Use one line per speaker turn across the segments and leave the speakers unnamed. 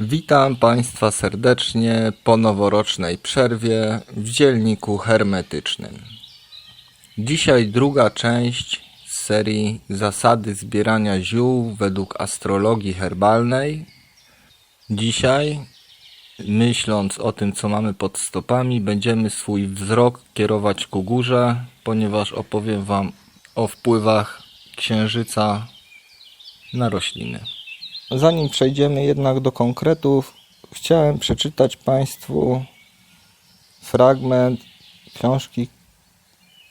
Witam Państwa serdecznie po noworocznej przerwie w dzielniku hermetycznym. Dzisiaj druga część z serii Zasady zbierania ziół według astrologii herbalnej. Dzisiaj, myśląc o tym, co mamy pod stopami, będziemy swój wzrok kierować ku górze, ponieważ opowiem Wam o wpływach księżyca na rośliny. Zanim przejdziemy jednak do konkretów, chciałem przeczytać Państwu fragment książki,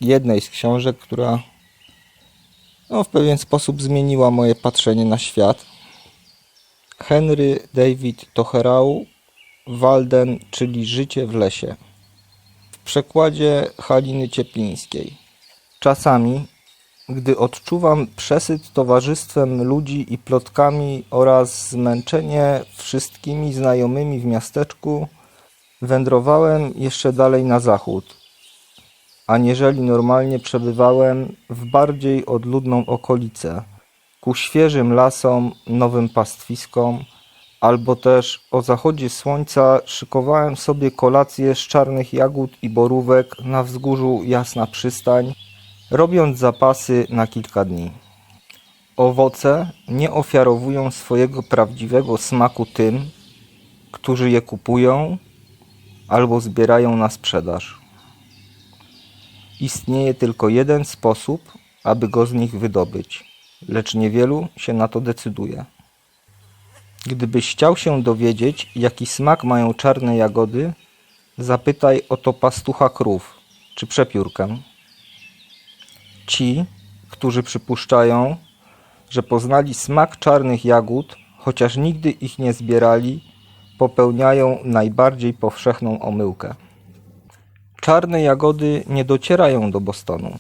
jednej z książek, która no, w pewien sposób zmieniła moje patrzenie na świat. Henry David Thoreau, Walden, czyli Życie w lesie. W przekładzie Haliny Cieplińskiej. Czasami gdy odczuwam przesyt towarzystwem ludzi i plotkami oraz zmęczenie wszystkimi znajomymi w miasteczku, wędrowałem jeszcze dalej na zachód, aniżeli normalnie przebywałem w bardziej odludną okolicę, ku świeżym lasom, nowym pastwiskom, albo też o zachodzie słońca szykowałem sobie kolację z czarnych jagód i borówek na wzgórzu Jasna Przystań, robiąc zapasy na kilka dni. Owoce nie ofiarowują swojego prawdziwego smaku tym, którzy je kupują albo zbierają na sprzedaż. Istnieje tylko jeden sposób, aby go z nich wydobyć, lecz niewielu się na to decyduje. Gdybyś chciał się dowiedzieć, jaki smak mają czarne jagody, zapytaj o to pastucha krów czy przepiórkę. Ci, którzy przypuszczają, że poznali smak czarnych jagód, chociaż nigdy ich nie zbierali, popełniają najbardziej powszechną omyłkę. Czarne jagody nie docierają do Bostonu.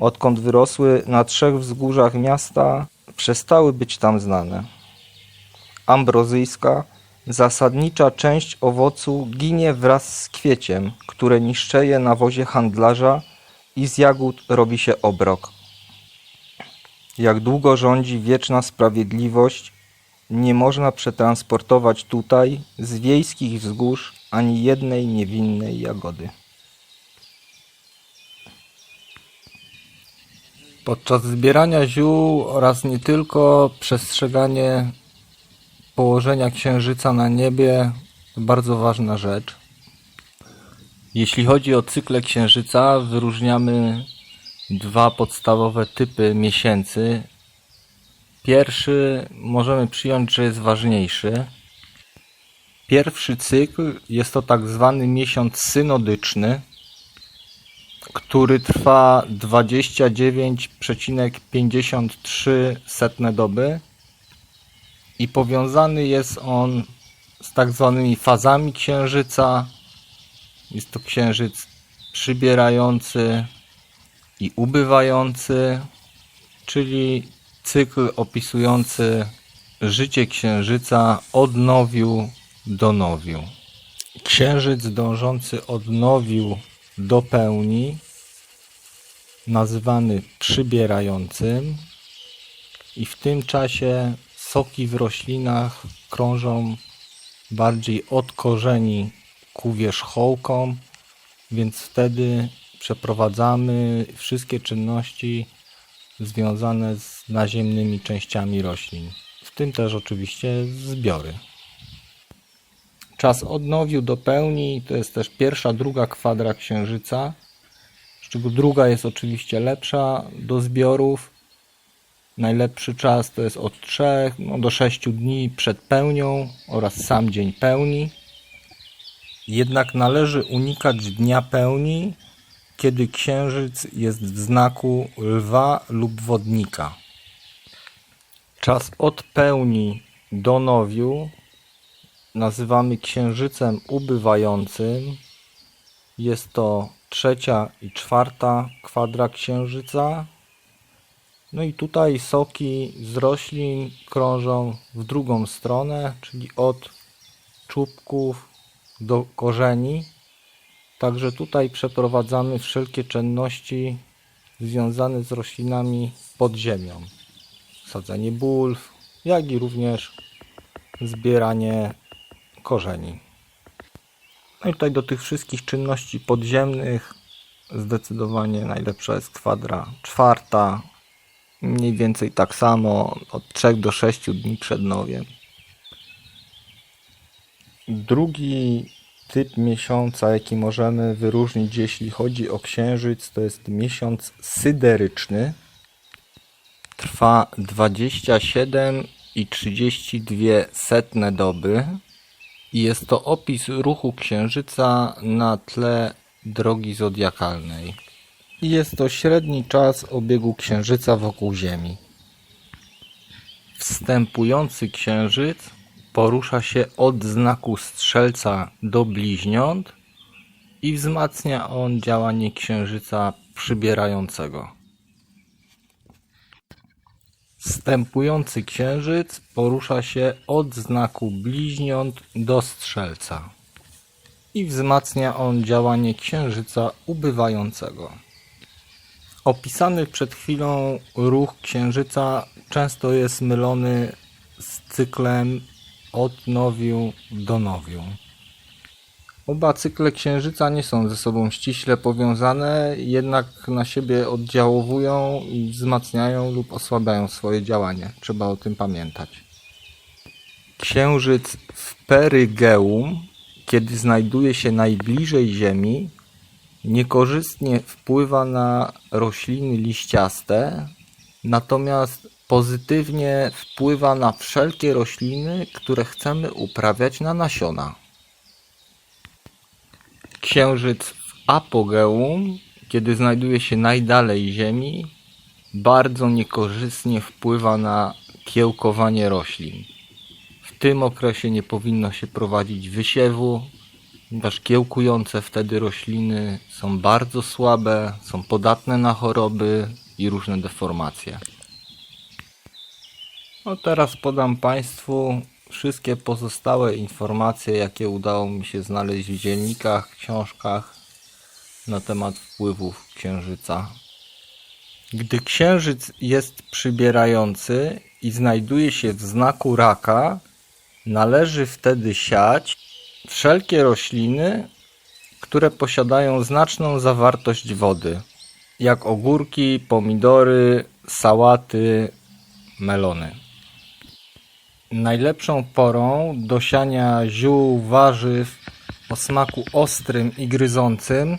Odkąd wyrosły na trzech wzgórzach miasta, przestały być tam znane. Ambrozyjska, zasadnicza część owocu ginie wraz z kwieciem, które niszczeje na wozie handlarza i z jagód robi się obrok. Jak długo rządzi wieczna sprawiedliwość, nie można przetransportować tutaj z wiejskich wzgórz ani jednej niewinnej jagody. Podczas zbierania ziół oraz nie tylko przestrzeganie położenia księżyca na niebie bardzo ważna rzecz. Jeśli chodzi o cykle księżyca, wyróżniamy dwa podstawowe typy miesięcy. Pierwszy możemy przyjąć, że jest ważniejszy. Pierwszy cykl jest to tak zwany miesiąc synodyczny, który trwa 29,53 doby i powiązany jest on z tak zwanymi fazami księżyca, jest to księżyc przybierający i ubywający, czyli cykl opisujący życie księżyca od nowiu do nowiu. Księżyc dążący od nowiu do pełni, nazywany przybierającym, i w tym czasie soki w roślinach krążą bardziej od korzeni ku wierzchołkom, więc wtedy przeprowadzamy wszystkie czynności związane z naziemnymi częściami roślin, w tym też oczywiście zbiory. Czas odnowił do pełni to jest też pierwsza, druga kwadra księżyca, z czego druga jest oczywiście lepsza do zbiorów. Najlepszy czas to jest od 3 no, do 6 dni przed pełnią oraz sam dzień pełni. Jednak należy unikać dnia pełni, kiedy księżyc jest w znaku lwa lub wodnika. Czas od pełni do nowiu nazywamy księżycem ubywającym. Jest to trzecia i czwarta kwadra księżyca. No i tutaj soki z roślin krążą w drugą stronę, czyli od czubków do korzeni. Także tutaj przeprowadzamy wszelkie czynności związane z roślinami pod ziemią. Sadzenie bulw, jak i również zbieranie korzeni. No i tutaj do tych wszystkich czynności podziemnych zdecydowanie najlepsza jest kwadra czwarta. Mniej więcej tak samo od 3 do 6 dni przed nowiem. Drugi typ miesiąca, jaki możemy wyróżnić, jeśli chodzi o księżyc, to jest miesiąc syderyczny. Trwa 27 i 32 setne doby jest to opis ruchu księżyca na tle drogi zodiakalnej. I jest to średni czas obiegu księżyca wokół Ziemi. Wstępujący księżyc porusza się od znaku strzelca do bliźniąt i wzmacnia on działanie księżyca przybierającego. Wstępujący księżyc porusza się od znaku bliźniąt do strzelca i wzmacnia on działanie księżyca ubywającego. Opisany przed chwilą ruch księżyca często jest mylony z cyklem od nowiu do nowiu. Oba cykle księżyca nie są ze sobą ściśle powiązane, jednak na siebie oddziałowują i wzmacniają lub osłabiają swoje działanie. Trzeba o tym pamiętać. Księżyc w perygeum, kiedy znajduje się najbliżej Ziemi, niekorzystnie wpływa na rośliny liściaste, natomiast pozytywnie wpływa na wszelkie rośliny, które chcemy uprawiać na nasiona. Księżyc w apogeum, kiedy znajduje się najdalej Ziemi, bardzo niekorzystnie wpływa na kiełkowanie roślin. W tym okresie nie powinno się prowadzić wysiewu, ponieważ kiełkujące wtedy rośliny są bardzo słabe, są podatne na choroby i różne deformacje. No teraz podam Państwu wszystkie pozostałe informacje, jakie udało mi się znaleźć w dziennikach, książkach na temat wpływów księżyca. Gdy księżyc jest przybierający i znajduje się w znaku raka, należy wtedy siać wszelkie rośliny, które posiadają znaczną zawartość wody, jak ogórki, pomidory, sałaty, melony. Najlepszą porą do siania ziół, warzyw o smaku ostrym i gryzącym,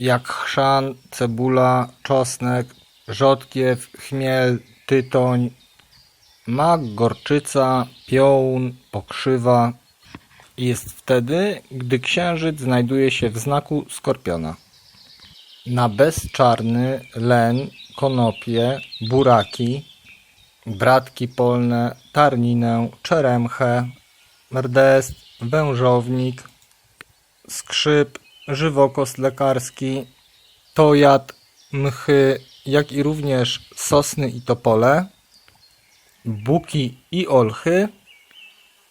jak chrzan, cebula, czosnek, rzodkiew, chmiel, tytoń, mak, gorczyca, piołun, pokrzywa, jest wtedy, gdy księżyc znajduje się w znaku skorpiona. Na bezczarny, len, konopie, buraki, bratki polne, tarninę, czeremchę, mrdest, wężownik, skrzyp, żywokost lekarski, tojad, mchy, jak i również sosny i topole, buki i olchy,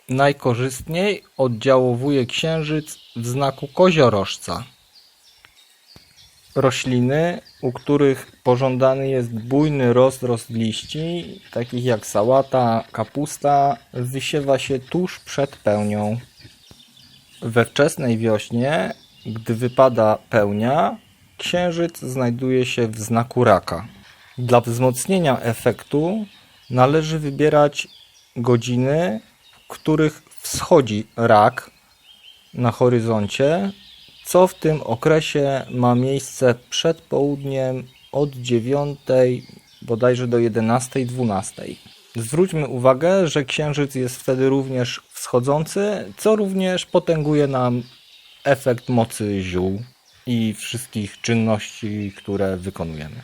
najkorzystniej oddziałowuje księżyc w znaku koziorożca. Rośliny, u których pożądany jest bujny rozrost liści, takich jak sałata, kapusta, wysiewa się tuż przed pełnią. We wczesnej wiośnie, gdy wypada pełnia, księżyc znajduje się w znaku raka. Dla wzmocnienia efektu należy wybierać godziny, w których wschodzi rak na horyzoncie, co w tym okresie ma miejsce przed południem od 9 bodajże do 11-12. Zwróćmy uwagę, że księżyc jest wtedy również wschodzący, co również potęguje nam efekt mocy ziół i wszystkich czynności, które wykonujemy.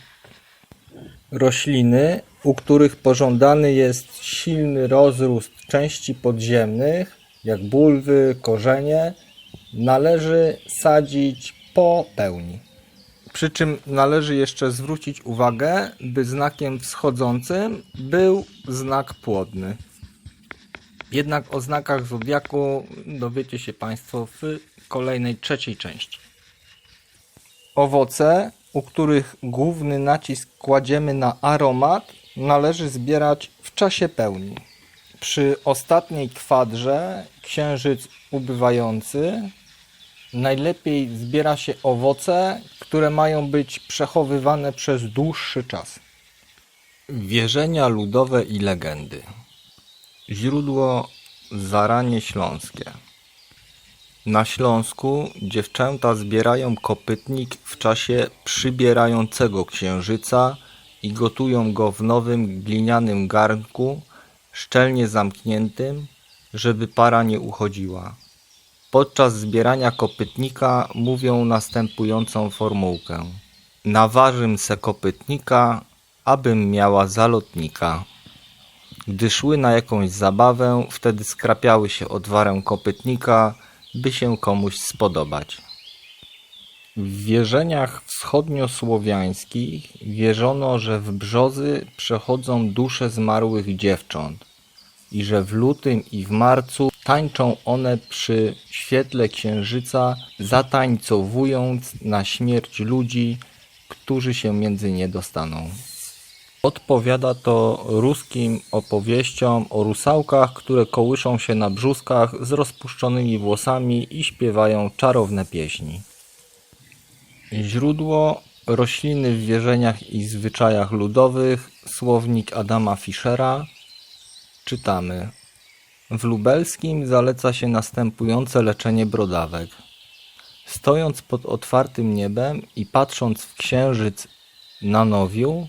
Rośliny, u których pożądany jest silny rozrost części podziemnych, jak bulwy, korzenie, należy sadzić po pełni. Przy czym należy jeszcze zwrócić uwagę, by znakiem wschodzącym był znak płodny. Jednak o znakach zodiaku dowiecie się Państwo w kolejnej trzeciej części. Owoce, u których główny nacisk kładziemy na aromat, należy zbierać w czasie pełni. Przy ostatniej kwadrze księżyc ubywający najlepiej zbiera się owoce, które mają być przechowywane przez dłuższy czas. Wierzenia ludowe i legendy. Źródło Zaranie Śląskie. Na Śląsku dziewczęta zbierają kopytnik w czasie przybierającego księżyca i gotują go w nowym glinianym garnku, szczelnie zamkniętym, żeby para nie uchodziła. Podczas zbierania kopytnika mówią następującą formułkę. Naważym se kopytnika, abym miała zalotnika. Gdy szły na jakąś zabawę, wtedy skrapiały się odwarem kopytnika, by się komuś spodobać. W wierzeniach wschodniosłowiańskich wierzono, że w brzozy przechodzą dusze zmarłych dziewcząt i że w lutym i w marcu tańczą one przy świetle księżyca, zatańcowując na śmierć ludzi, którzy się między nie dostaną. Odpowiada to ruskim opowieściom o rusałkach, które kołyszą się na brzuskach z rozpuszczonymi włosami i śpiewają czarowne pieśni. Źródło rośliny w wierzeniach i zwyczajach ludowych, słownik Adama Fischera. Czytamy. W lubelskim zaleca się następujące leczenie brodawek. Stojąc pod otwartym niebem i patrząc w księżyc na nowiu,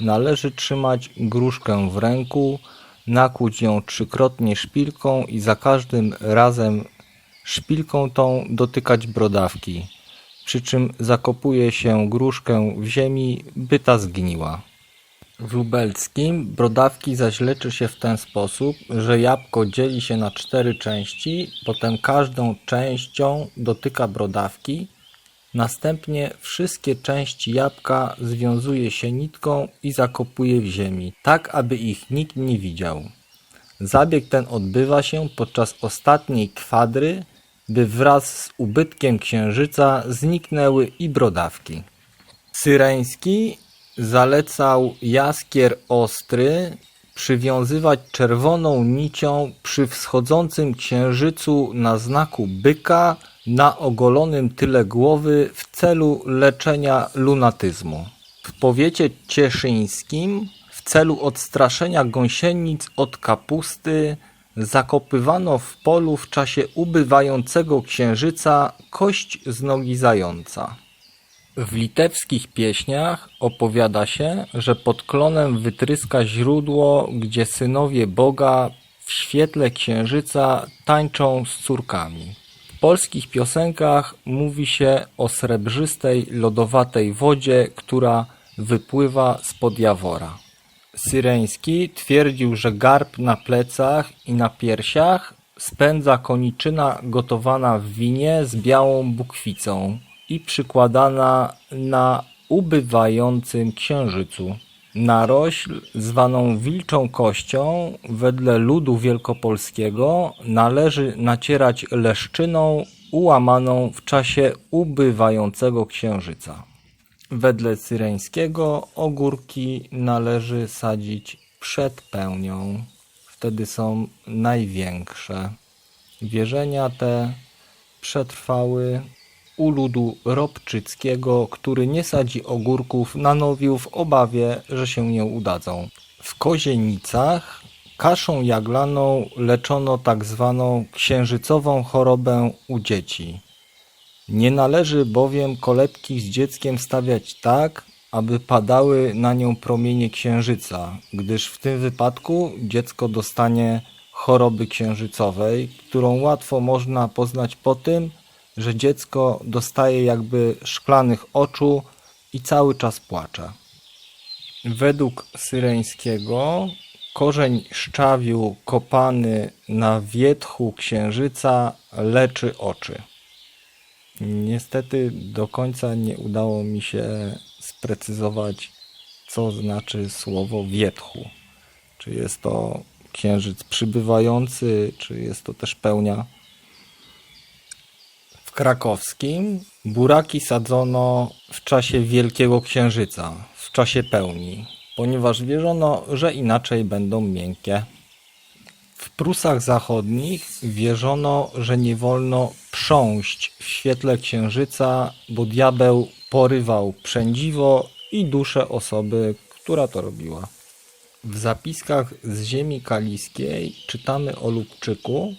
należy trzymać gruszkę w ręku, nakłuć ją trzykrotnie szpilką i za każdym razem szpilką tą dotykać brodawki, przy czym zakopuje się gruszkę w ziemi, by ta zgniła. W lubelskim brodawki zaś leczy się w ten sposób, że jabłko dzieli się na cztery części, potem każdą częścią dotyka brodawki, następnie wszystkie części jabłka związuje się nitką i zakopuje w ziemi, tak aby ich nikt nie widział. Zabieg ten odbywa się podczas ostatniej kwadry, by wraz z ubytkiem księżyca zniknęły i brodawki. Syreński zalecał jaskier ostry przywiązywać czerwoną nicią przy wschodzącym księżycu na znaku byka na ogolonym tyle głowy w celu leczenia lunatyzmu. W powiecie cieszyńskim w celu odstraszenia gąsienic od kapusty zakopywano w polu w czasie ubywającego księżyca kość z nogi zająca. W litewskich pieśniach opowiada się, że pod klonem wytryska źródło, gdzie synowie Boga w świetle księżyca tańczą z córkami. W polskich piosenkach mówi się o srebrzystej, lodowatej wodzie, która wypływa spod jawora. Syreński twierdził, że garb na plecach i na piersiach spędza koniczyna gotowana w winie z białą bukwicą i przykładana na ubywającym księżycu. Narośl, zwaną wilczą kością, wedle ludu wielkopolskiego należy nacierać leszczyną ułamaną w czasie ubywającego księżyca. Wedle syreńskiego ogórki należy sadzić przed pełnią. Wtedy są największe. Wierzenia te przetrwały u ludu robczyckiego, który nie sadzi ogórków na nowiu w obawie, że się nie udadzą. W Kozienicach kaszą jaglaną leczono tak zwaną księżycową chorobę u dzieci. Nie należy bowiem kolebki z dzieckiem stawiać tak, aby padały na nią promienie księżyca, gdyż w tym wypadku dziecko dostanie choroby księżycowej, którą łatwo można poznać po tym, że dziecko dostaje jakby szklanych oczu i cały czas płacze. Według Syreńskiego korzeń szczawiu kopany na wierzchu księżyca leczy oczy. Niestety do końca nie udało mi się sprecyzować, co znaczy słowo wierzchu. Czy jest to księżyc przybywający, czy jest to też pełnia krakowskim buraki sadzono w czasie Wielkiego Księżyca, w czasie pełni, ponieważ wierzono, że inaczej będą miękkie. W Prusach Zachodnich wierzono, że nie wolno prząść w świetle księżyca, bo diabeł porywał przędziwo i duszę osoby, która to robiła. W zapiskach z ziemi kaliskiej czytamy o Lubczyku,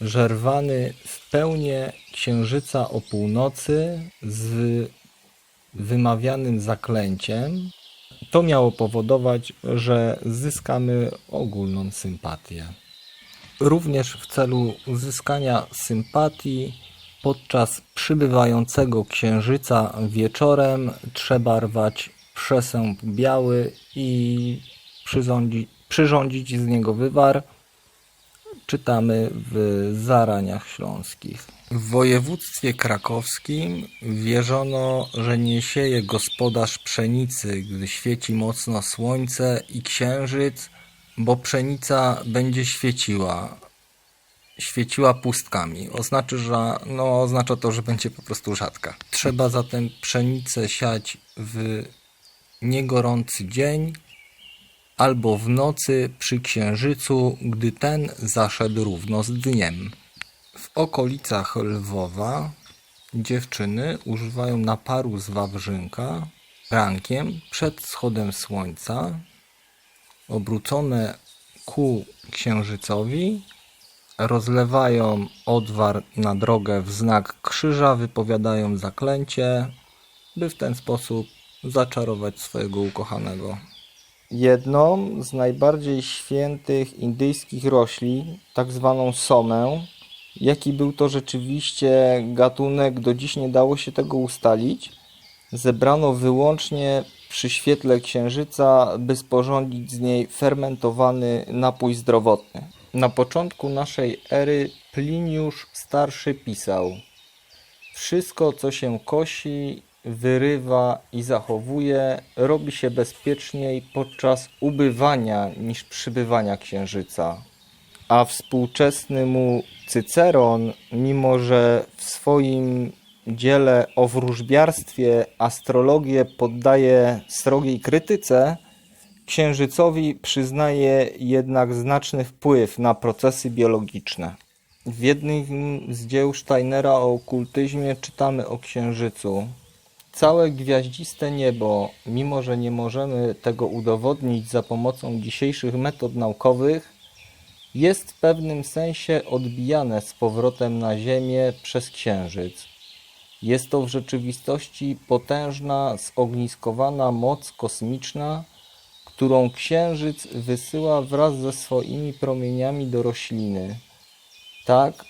że rwany w pełnię księżyca o północy z wymawianym zaklęciem, to miało powodować, że zyskamy ogólną sympatię. Również w celu uzyskania sympatii podczas przybywającego księżyca wieczorem trzeba rwać przesęp biały i przyrządzić z niego wywar. Czytamy w Zaraniach Śląskich. W województwie krakowskim wierzono, że nie sieje gospodarz pszenicy, gdy świeci mocno słońce i księżyc, bo pszenica będzie świeciła. Świeciła pustkami. Oznacza, że, no, oznacza to, że będzie po prostu rzadka. Trzeba zatem pszenicę siać w niegorący dzień albo w nocy przy księżycu, gdy ten zaszedł równo z dniem. W okolicach Lwowa dziewczyny używają naparu z wawrzynka rankiem przed wschodem słońca, obrócone ku księżycowi, rozlewają odwar na drogę w znak krzyża, wypowiadają zaklęcie, by w ten sposób zaczarować swojego ukochanego. Jedną z najbardziej świętych indyjskich roślin, tak zwaną somę, jaki był to rzeczywiście gatunek, do dziś nie dało się tego ustalić, zebrano wyłącznie przy świetle księżyca, by sporządzić z niej fermentowany napój zdrowotny. Na początku naszej ery Pliniusz Starszy pisał Wszystko, co się kosi, wyrywa i zachowuje, robi się bezpieczniej podczas ubywania niż przybywania księżyca. A współczesny mu Cyceron, mimo że w swoim dziele o wróżbiarstwie astrologię poddaje srogiej krytyce, księżycowi przyznaje jednak znaczny wpływ na procesy biologiczne. W jednym z dzieł Steinera o okultyzmie czytamy o księżycu. Całe gwiaździste niebo, mimo że nie możemy tego udowodnić za pomocą dzisiejszych metod naukowych, jest w pewnym sensie odbijane z powrotem na Ziemię przez Księżyc. Jest to w rzeczywistości potężna, zogniskowana moc kosmiczna, którą Księżyc wysyła wraz ze swoimi promieniami do rośliny, tak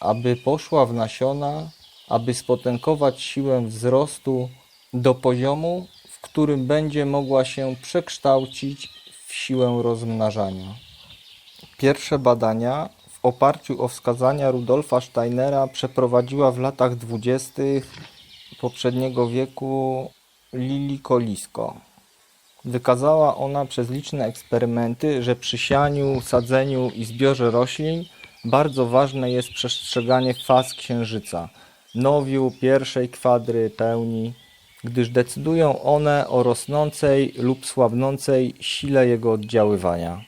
aby poszła w nasiona, aby spotęgować siłę wzrostu do poziomu, w którym będzie mogła się przekształcić w siłę rozmnażania. Pierwsze badania w oparciu o wskazania Rudolfa Steinera przeprowadziła w latach dwudziestych poprzedniego wieku Lili Kolisko. Wykazała ona przez liczne eksperymenty, że przy sianiu, sadzeniu i zbiorze roślin bardzo ważne jest przestrzeganie faz księżyca, nowiu, pierwszej kwadry, pełni, gdyż decydują one o rosnącej lub słabnącej sile jego oddziaływania.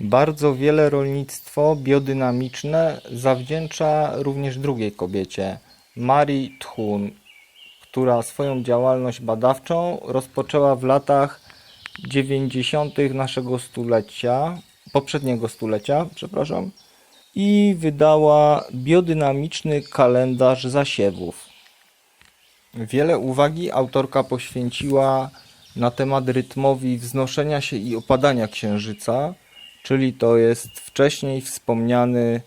Bardzo wiele rolnictwo biodynamiczne zawdzięcza również drugiej kobiecie, Marii Tchun, która swoją działalność badawczą rozpoczęła w latach 90. naszego stulecia, poprzedniego stulecia, przepraszam, i wydała biodynamiczny kalendarz zasiewów. Wiele uwagi autorka poświęciła na temat rytmowi wznoszenia się i opadania księżyca, czyli to jest wcześniej wspomniany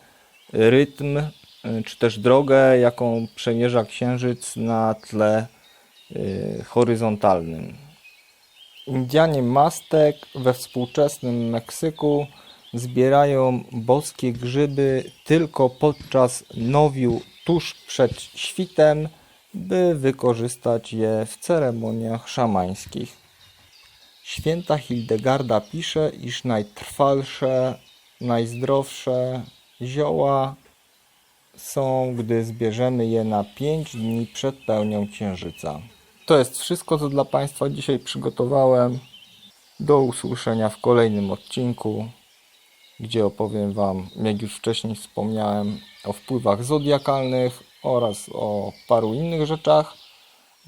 rytm, y, czy też drogę, jaką przemierza księżyc na tle y, horyzontalnym. Indianie Mastek we współczesnym Meksyku zbierają boskie grzyby tylko podczas nowiu tuż przed świtem, by wykorzystać je w ceremoniach szamańskich. Święta Hildegarda pisze, iż najtrwalsze, najzdrowsze zioła są, gdy zbierzemy je na 5 dni przed pełnią księżyca. To jest wszystko, co dla Państwa dzisiaj przygotowałem. Do usłyszenia w kolejnym odcinku. Gdzie opowiem Wam, jak już wcześniej wspomniałem, o wpływach zodiakalnych oraz o paru innych rzeczach.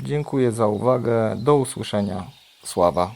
Dziękuję za uwagę. Do usłyszenia. Sława.